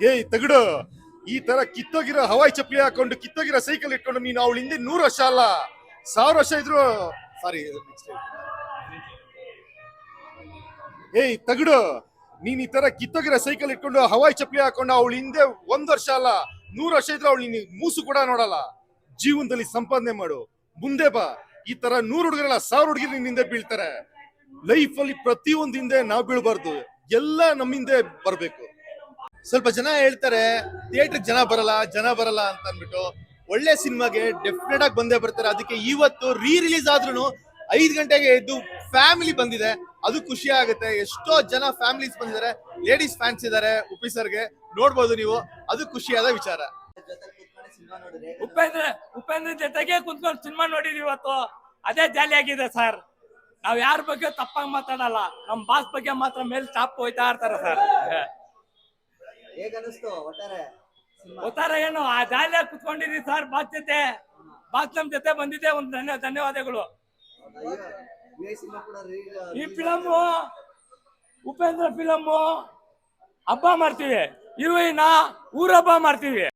ಏಯ್, ತಗಡು. ಈ ತರ ಕಿತ್ತೋಗಿರೋ ಹವಾಯಿ ಚಪ್ಪಲಿ ಹಾಕೊಂಡು ಕಿತ್ತೋಗಿರೋ ಸೈಕಲ್ ಇಟ್ಕೊಂಡು ನೀನು ಅವಳ ಹಿಂದೆ ನೂರು ವರ್ಷ ಅಲ್ಲ. ಸಾವಿರ ವರ್ಷ ಇದ್ರು ಸಾರಿ ಏಯ್, ತಗಡು. ನೀನ್ ಈ ತರ ಕಿತ್ತೋಗಿರೋ ಸೈಕಲ್ ಇಟ್ಕೊಂಡು ಹವಾಯಿ ಚಪ್ಪಲಿ ಹಾಕೊಂಡು ಅವಳ ಹಿಂದೆ ಒಂದ್ ವರ್ಷ ಅಲ್ಲ. ನೂರ್ ವರ್ಷ ಇದ್ರು ಅವಳು ನೀನು ಮೂಸು ಕೂಡ ನೋಡಲ್ಲ. ಜೀವನದಲ್ಲಿ ಸಂಪಾದನೆ ಮಾಡು. ಮುಂದೆ ಬಾ. ಈ ತರ ನೂರು ಹುಡುಗರಲ್ಲ ಸಾವಿರ ಹುಡುಗರು ನಿನ್ನ ಹಿಂದೆ ಬೀಳ್ತಾರೆ. ಲೈಫ್ ಅಲ್ಲಿ ಪ್ರತಿಯೊಂದು ಹಿಂದೆ ನಾವು ಬೀಳ್ಬಾರ್ದು. ಎಲ್ಲ ನಮ್ಮ ಹಿಂದೆ ಬರ್ಬೇಕು. ಸ್ವಲ್ಪ ಜನ ಹೇಳ್ತಾರೆ ಥಿಯೇಟರ್ ಜನ ಬರಲ್ಲ ಜನ ಬರಲ್ಲ ಅಂತ ಅಂದ್ಬಿಟ್ಟು ಒಳ್ಳೆ ಸಿನಿಮಾಗೆ ಡೆಫಿನೆಟ್ ಆಗಿ ಬಂದೇ ಬರ್ತಾರೆ. ಅದಕ್ಕೆ ಇವತ್ತು ರೀ ರಿಲೀಸ್ ಆದ್ರೂ ಐದು ಗಂಟೆಗೆ ಇದ್ದು ಫ್ಯಾಮಿಲಿ ಬಂದಿದೆ. ಅದು ಖುಷಿ ಆಗುತ್ತೆ. ಎಷ್ಟೋ ಜನ ಫ್ಯಾಮಿಲೀಸ್ ಬಂದಿದ್ದಾರೆ. ಲೇಡೀಸ್ ಫ್ಯಾನ್ಸ್ ಇದಾರೆ ಉಪಿಸರ್ಗೆ ನೋಡ್ಬೋದು ನೀವು. ಅದು ಖುಷಿಯಾದ ವಿಚಾರ. ಉಪೇಂದ್ರ ಉಪೇಂದ್ರ ಜೊತೆಗೆ ಕುಂತ್ಕೊಂಡು ಸಿನಿಮಾ ನೋಡಿದ್ವಿ ಇವತ್ತು. ಅದೇ ಜಾಲಿ ಆಗಿದೆ ಸರ್. ನಾವ್ ಯಾರ ಬಗ್ಗೆ ತಪ್ಪಾಗಿ ಮಾತಾಡಲ್ಲ. ನಮ್ ಬಾಸ್ ಬಗ್ಗೆ ಮಾತ್ರ ಮೇಲೆ ಟಾಪ್ ಹೋಯ್ತಾ ಇರ್ತಾರೆ ಸರ್. ಹೇಗ ಅನಿಸ್ತು ಒಟ್ಟಾರೆ ಸಿನಿಮಾ? ಗೊತ್ತಾರ ಏನು ಆ ಜಾಲಿಯಾಗಿ ಕುತ್ಕೊಂಡಿದೀವಿ ಸರ್ ಬಾಸ್ ಜೊತೆ. ಬಾಸ್ ನಮ್ ಜೊತೆ ಬಂದಿದೆ ಒಂದು ಧನ್ಯ ಧನ್ಯವಾದಗಳು. ಈ ಫಿಲಮ್ಮು ಉಪೇಂದ್ರ ಫಿಲಮ್ಮು ಹಬ್ಬ ಮಾಡ್ತೀವಿ. ಹೀರೋಯಿನ ಊರ ಹಬ್ಬ ಮಾಡ್ತೀವಿ.